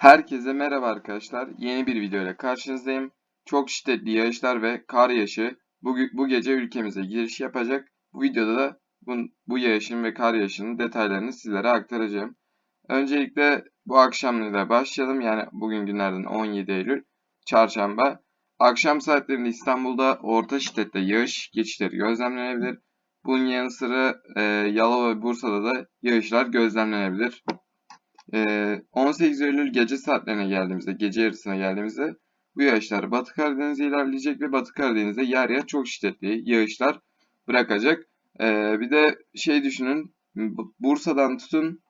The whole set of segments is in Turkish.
Herkese merhaba arkadaşlar. Yeni bir video ile karşınızdayım. Çok şiddetli yağışlar ve kar yağışı bu, bu gece ülkemize giriş yapacak. Bu videoda da bu, bu yağışın ve kar yağışının detaylarını sizlere aktaracağım. Öncelikle bu akşamla başlayalım. Yani bugün günlerden 17 Eylül Çarşamba. Akşam saatlerinde İstanbul'da orta şiddette yağış geçişleri gözlemlenebilir. Bunun yanı sıra e, Yalova ve Bursa'da da yağışlar gözlemlenebilir. 18 Eylül gece saatlerine geldiğimizde, gece yarısına geldiğimizde bu yağışlar Batı Karadeniz'e ilerleyecek ve Batı Karadeniz'de yer yer çok şiddetli yağışlar bırakacak. Bir de şey düşünün, Bursa'dan tutun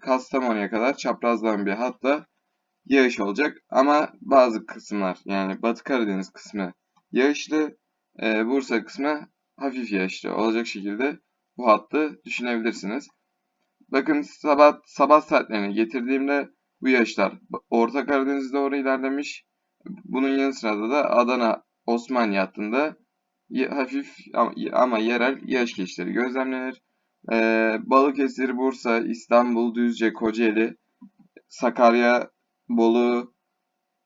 Kastamonu'ya kadar çaprazdan bir hatta yağış olacak. Ama bazı kısımlar yani Batı Karadeniz kısmı yağışlı, Bursa kısmı hafif yağışlı olacak şekilde bu hattı düşünebilirsiniz. Bakın sabah sabah saatlerine getirdiğimde bu yağışlar Orta Karadeniz'e doğru ilerlemiş. Bunun yanı sırada da Adana Osmaniye hattında hafif ama yerel yağış geçişleri gözlemlenir. Ee, Balıkesir, Bursa, İstanbul, Düzce, Kocaeli, Sakarya, Bolu,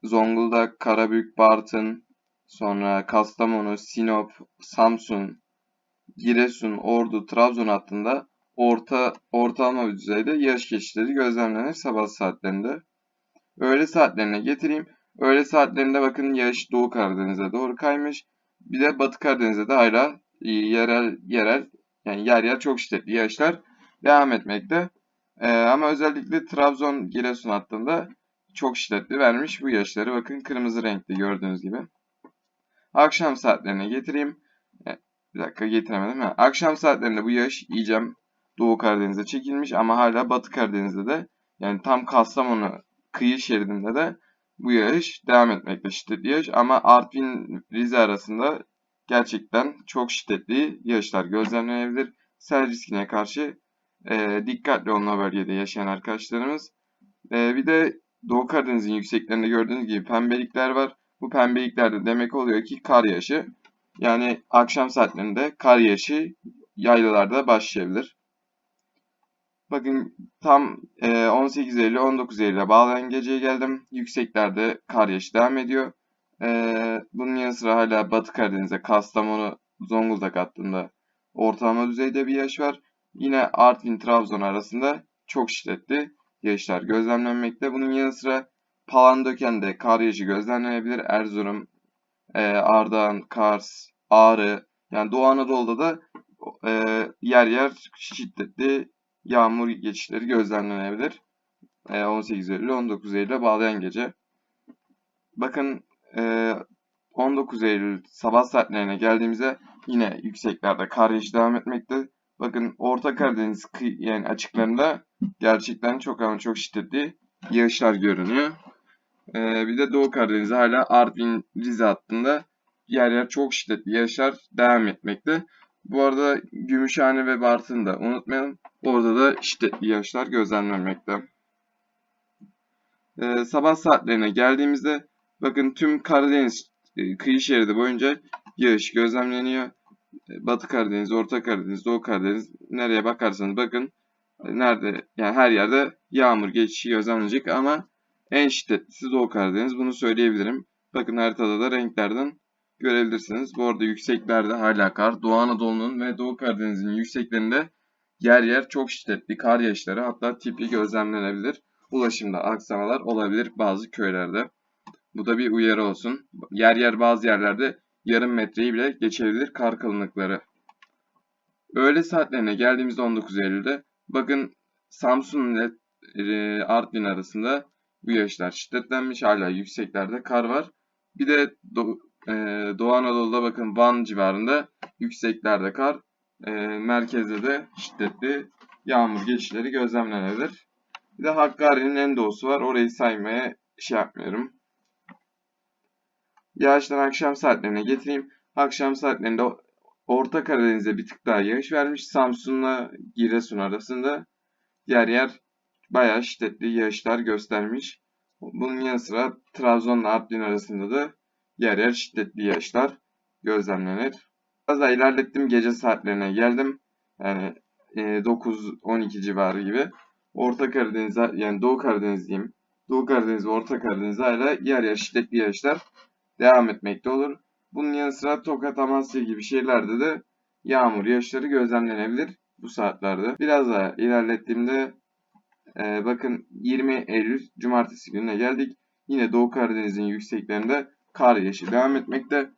Zonguldak, Karabük, Bartın, sonra Kastamonu, Sinop, Samsun, Giresun, Ordu, Trabzon hattında orta ortalama bir düzeyde yağış geçişleri gözlemlenir sabah saatlerinde. Öğle saatlerine getireyim. Öğle saatlerinde bakın yağış Doğu Karadeniz'e doğru kaymış. Bir de Batı Karadeniz'e de hala yerel yerel yani yer yer çok şiddetli yağışlar devam etmekte. Ee, ama özellikle Trabzon Giresun hattında çok şiddetli vermiş bu yağışları. Bakın kırmızı renkli gördüğünüz gibi. Akşam saatlerine getireyim. E, bir dakika getiremedim. Ha. Akşam saatlerinde bu yağış iyice Doğu Karadeniz'e çekilmiş ama hala Batı Karadeniz'de de yani tam Kastamonu kıyı şeridinde de bu yağış devam etmekte şiddetli yağış ama Artvin Rize arasında gerçekten çok şiddetli yağışlar gözlemlenebilir. Sel riskine karşı e, dikkatli olma bölgede yaşayan arkadaşlarımız. E, bir de Doğu Karadeniz'in yükseklerinde gördüğünüz gibi pembelikler var. Bu pembelikler de demek oluyor ki kar yağışı. Yani akşam saatlerinde kar yağışı yaylalarda başlayabilir. Bakın tam 18 Eylül 19 Eylül'e bağlayan geceye geldim. Yükseklerde kar yağışı devam ediyor. Bunun yanı sıra hala Batı Karadeniz'e Kastamonu, Zonguldak hattında ortalama düzeyde bir yağış var. Yine Artvin, Trabzon arasında çok şiddetli yağışlar gözlemlenmekte. Bunun yanı sıra Palandöken'de kar yağışı gözlemlenebilir. Erzurum, Ardahan, Kars, Ağrı yani Doğu Anadolu'da da yer yer şiddetli yağmur geçişleri gözlemlenebilir. 18 Eylül 19 Eylül'e bağlayan gece. Bakın 19 Eylül sabah saatlerine geldiğimizde yine yükseklerde kar yağışı devam etmekte. Bakın Orta Karadeniz yani açıklarında gerçekten çok ama çok şiddetli yağışlar görünüyor. bir de Doğu Karadeniz hala Artvin Rize hattında yer yer çok şiddetli yağışlar devam etmekte. Bu arada Gümüşhane ve Bartın'ı da unutmayalım. Orada da şiddetli yağışlar gözlemlenmekte. Ee, sabah saatlerine geldiğimizde bakın tüm Karadeniz e, kıyı şeridi boyunca yağış gözlemleniyor. E, Batı Karadeniz, Orta Karadeniz, Doğu Karadeniz nereye bakarsanız bakın e, nerede yani her yerde yağmur geçişi gözlemlenecek ama en şiddetlisi Doğu Karadeniz bunu söyleyebilirim. Bakın haritada da renklerden görebilirsiniz. Bu arada yükseklerde hala kar. Doğu Anadolu'nun ve Doğu Karadeniz'in yükseklerinde yer yer çok şiddetli kar yağışları hatta tipi gözlemlenebilir. Ulaşımda aksamalar olabilir bazı köylerde. Bu da bir uyarı olsun. Yer yer bazı yerlerde yarım metreyi bile geçebilir kar kalınlıkları. Öğle saatlerine geldiğimizde 19 Eylül'de bakın Samsun ile e, Artvin arasında bu yağışlar şiddetlenmiş. Hala yükseklerde kar var. Bir de ee, Doğu Anadolu'da bakın Van civarında yükseklerde kar, e, merkezde de şiddetli yağmur geçişleri gözlemlenebilir. Bir de Hakkari'nin en doğusu var. Orayı saymaya şey yapmıyorum. Yağıştan akşam saatlerine getireyim. Akşam saatlerinde Orta Karadeniz'e bir tık daha yağış vermiş. Samsun'la Giresun arasında yer yer bayağı şiddetli yağışlar göstermiş. Bunun yanı sıra Trabzon'la Artvin arasında da yer yer şiddetli yağışlar gözlemlenir. Biraz daha ilerlettim gece saatlerine geldim. Yani e, 9-12 civarı gibi. Orta Karadeniz yani Doğu Karadeniz diyeyim. Doğu Karadeniz ve Orta Karadeniz hala yer yer şiddetli yağışlar devam etmekte olur. Bunun yanı sıra Tokat, Amasya gibi şehirlerde de yağmur yağışları gözlemlenebilir bu saatlerde. Biraz daha ilerlettiğimde e, bakın 20 Eylül Cumartesi gününe geldik. Yine Doğu Karadeniz'in yükseklerinde kar yağışı devam etmekte.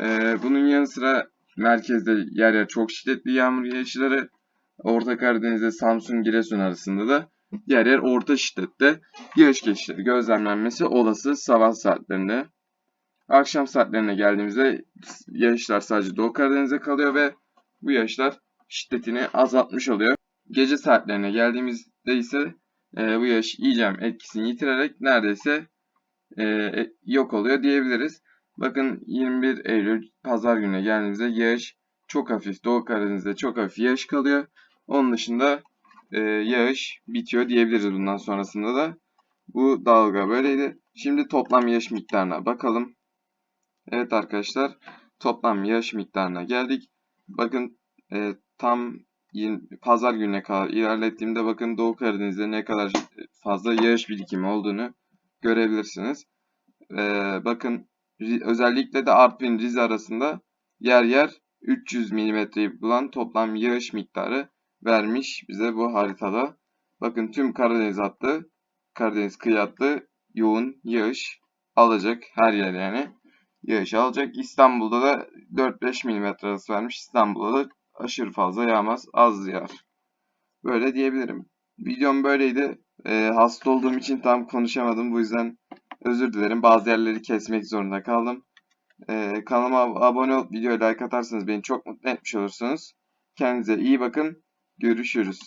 E, bunun yanı sıra merkezde yer yer çok şiddetli yağmur yağışları. Orta Karadeniz'de Samsun Giresun arasında da yer yer orta şiddette yağış geçişleri gözlemlenmesi olası sabah saatlerinde. Akşam saatlerine geldiğimizde yağışlar sadece Doğu Karadeniz'e kalıyor ve bu yağışlar şiddetini azaltmış oluyor. Gece saatlerine geldiğimizde ise e, bu yağış iyice etkisini yitirerek neredeyse e, e, yok oluyor diyebiliriz. Bakın 21 Eylül pazar gününe geldiğimizde yağış çok hafif Doğu Karadeniz'de çok hafif yağış kalıyor. Onun dışında e, yağış bitiyor diyebiliriz bundan sonrasında da. Bu dalga böyleydi. Şimdi toplam yağış miktarına bakalım. Evet arkadaşlar toplam yağış miktarına geldik. Bakın e, tam pazar gününe kadar ilerlettiğimde bakın Doğu Karadeniz'de ne kadar fazla yağış birikimi olduğunu görebilirsiniz. E, bakın özellikle de Artvin Rize arasında yer yer 300 milimetreyi bulan toplam yağış miktarı vermiş bize bu haritada. Bakın tüm Karadeniz hattı, Karadeniz kıyı hattı yoğun yağış alacak her yer yani. Yağış alacak. İstanbul'da da 4-5 milimetre arası vermiş. İstanbul'da da aşırı fazla yağmaz, az yağar. Böyle diyebilirim. Videom böyleydi. Ee, hasta olduğum için tam konuşamadım. Bu yüzden özür dilerim. Bazı yerleri kesmek zorunda kaldım. Ee, kanalıma abone olup videoya like atarsanız beni çok mutlu etmiş olursunuz. Kendinize iyi bakın. Görüşürüz.